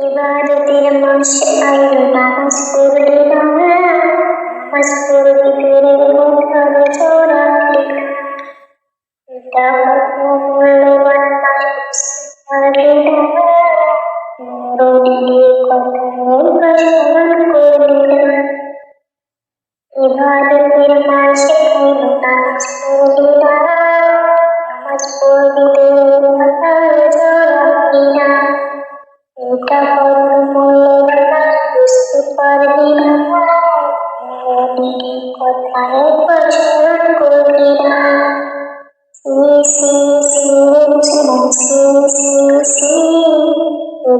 ইবাদতের মাস আইন নামাজ পড়লে নামাজ পড়লে পেরে মুখ চোরা ঠিক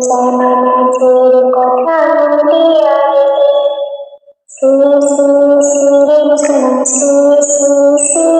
জানা নিজের কথা মনে আগে সুরে সুরে মুসলমান সুরে সুরে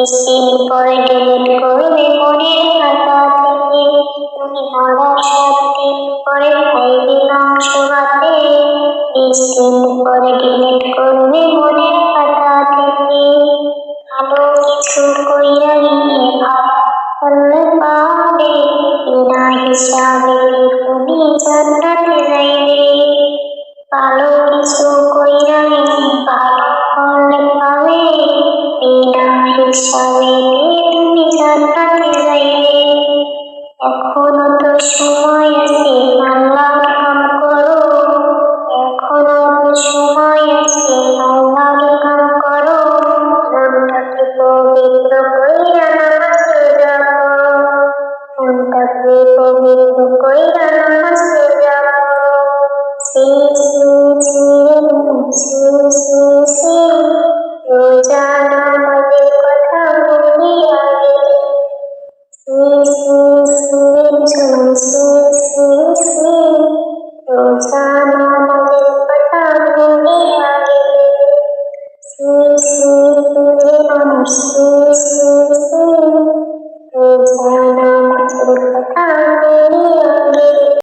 মিসিং করে ডিলিট করবে মনের খাতা থেকে। তুমি হঠাৎ সত্যি করে ফেলবে মাংস বাতে মিসিং ডিলিট করবে মনের খাতা থেকে। ভালো কিছু কইরা নিয়ে ভাব পাবে। বিনা হিসাবে তুমি জান্নাতে যাইবে। ভালো কিছু কইরা নিয়ে ভাব। বিষয়ে তুমি জান্নাতে যাইবে এখনও তো সময় আছে আল্লাহ করো এখনও সময় আছে আল্লাহ কাম করো মনটাকে পবিত্র কইরা নামাজে যাও মনটাকে পবিত্র কইরা নামাজে যাও শ্রী Oh,